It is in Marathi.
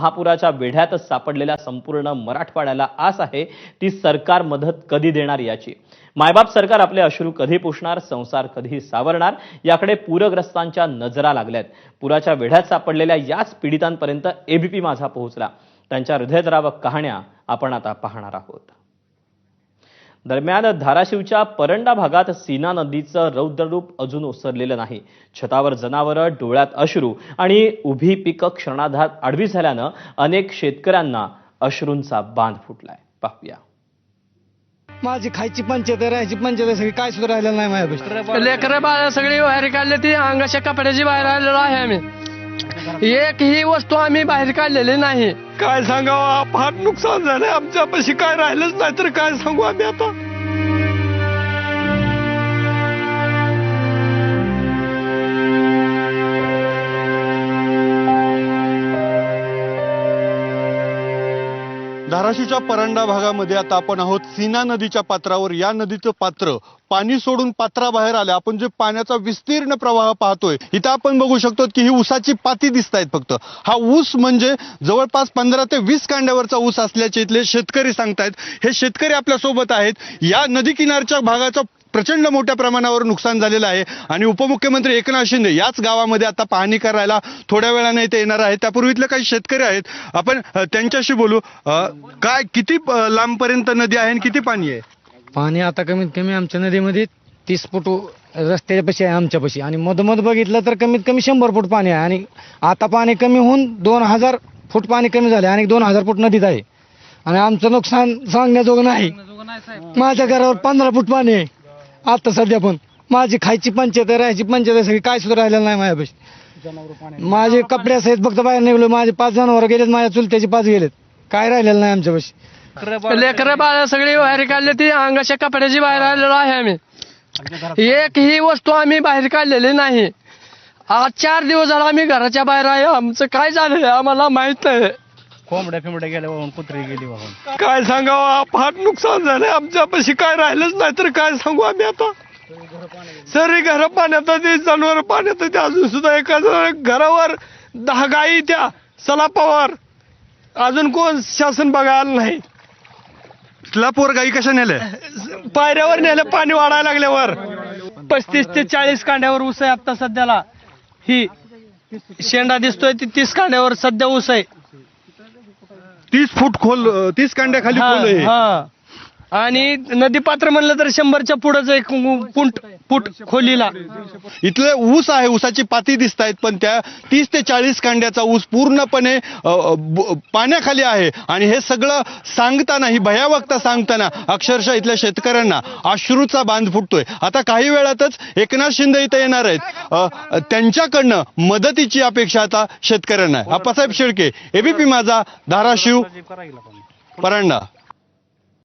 महापुराच्या वेढ्यातच सापडलेल्या संपूर्ण मराठवाड्याला आस आहे ती सरकार मदत कधी देणार याची? मायबाप सरकार आपले अश्रू कधी पुसणार संसार कधी सावरणार याकडे पूरग्रस्तांच्या नजरा लागल्यात. पुराच्या वेढ्यात सापडलेल्या याच पीडितांपर्यंत एबीपी माझा पोहोचला. त्यांच्या हृदयद्रावक कहाण्या आपण आता पाहणार आहोत. दरम्यान धाराशिवच्या परंडा भागात सीना नदीचं रौद्ररूप अजून ओसरलेलं नाही. छतावर जनावरं डोळ्यात अश्रू आणि उभी पिकं क्षणार्धात आडवी झाल्यानं अनेक शेतकऱ्यांना अश्रूंचा बांध फुटलाय. पाहूया. माझी खायची पंचायत आहे, राहायची पंचायत आहे, सगळी काय सुद्धा राहिलेलं नाही माझ्यापाशी लेकर बाळ सगळी बाहेर काढली ती अंगाच्या कपड्याची बाहेर आलेलो आहे आम्ही. एक ही वस्तू आम्ही बाहेर काढलेली नाही. काय सांगावं फार नुकसान झालंय आमच्यापाशी. काय राहिलंच नाही तर काय सांगू आम्ही आता? धाराशिवच्या परंडा भागामध्ये आता आपण आहोत. सीना नदीच्या पात्रावर. या नदीचं पात्र पाणी सोडून पात्राबाहेर आलं. आपण जे पाण्याचा विस्तीर्ण प्रवाह पाहतोय इथं आपण बघू शकतो की ही ऊसाची पाती दिसत आहेत फक्त. हा ऊस म्हणजे जवळपास पंधरा ते वीस कांड्यावरचा ऊस असल्याचे इथले शेतकरी सांगतायत. हे शेतकरी आपल्यासोबत आहेत. या नदी किनारच्या भागाचा प्रचंड मोठ्या प्रमाणावर नुकसान झालेलं आहे. आणि उपमुख्यमंत्री एकनाथ शिंदे याच गावामध्ये आता पाहणी करायला थोड्या वेळाने इथे येणार आहे त्यापूर्वी इथले काही शेतकरी आहेत. आपण त्यांच्याशी बोलू. काय किती लांबपर्यंत नदी आहे आणि किती पाणी आहे? पाणी आता कमीत कमी आमच्या नदीमध्ये तीस फूट रस्त्यापाशी आहे आमच्यापाशी आणि मधोमध बघितलं तर कमीत कमी शंभर फूट पाणी आहे. आणि आता पाणी कमी होऊन दोन हजार फूट पाणी कमी झाले आणि दोन हजार फूट नदीत आहे. आणि आमचं नुकसान सांगण्याजोगं नाही. माझ्या घरावर पंधरा फूट पाणी आहे. आता सध्या पण. माझी खायची पंचायत आहे, राहायची पंचायत आहे, सगळी काय सुद्धा राहिलेलं नाही माझ्यापाशी. माझे कपडे सहित फक्त बाहेर निघलो माझे पाच जनावर गेलेत माझ्या चुलत्याचे पाच गेलेत. काय राहिलेलं नाही आमच्यापाशी. लेकर बाळ सगळी बाहेर काढली ती अंगाच्या कपड्याची बाहेर आलेलो आहे आम्ही. एक ही वस्तू आम्ही बाहेर काढलेली नाही. आज चार दिवस झाला आम्ही घराच्या बाहेर आहे. आमचं काय झालं आम्हाला माहीत नाही. कोंबड्या फिंबड्या गेल्या वाहून कुत्री गेली वाहून. काय सांगावं? फार नुकसान झालंय आमच्यापाशी. काय राहिलंच नाही तर काय सांगू आम्ही आता? सर्व घर पाण्यात ते जनावर पाण्यात ते अजून सुद्धा एका जण- घरावर दहा गायी त्या सलापावर अजून कोण? शासन बघायला नाही. स्लॅपवर गाई कशा नेल्या? पायऱ्यावर नेलं पाणी वाढायला लागल्यावर. पस्तीस ते चाळीस कांड्यावर ऊस आहे आता सध्याला. ही शेंडा दिसतोय ती तीस कांड्यावर सध्या ऊस आहे. तीस फूट खोल तीस कांड्याखाली खोल आहे हा. आणि नदी पात्र म्हणलं तर शंभरच्या पुढंच एक फुट फूट खोलीला. इथले ऊस आहे ऊसाची पाती दिसत आहेत पण त्या तीस ते चाळीस कांड्याचा ऊस पूर्णपणे पाण्याखाली आहे. आणि हे सगळं सांगताना ही भयावकता सांगताना अक्षरशः इथल्या शेतकऱ्यांना अश्रूचा बांध फुटतोय. आता काही वेळातच एकनाथ शिंदे इथे येणार आहेत. त्यांच्याकडनं मदतीची अपेक्षा आता शेतकऱ्यांना आहे. आप्पासाहेब शेळके एबीपी माझा धाराशिव परांडा.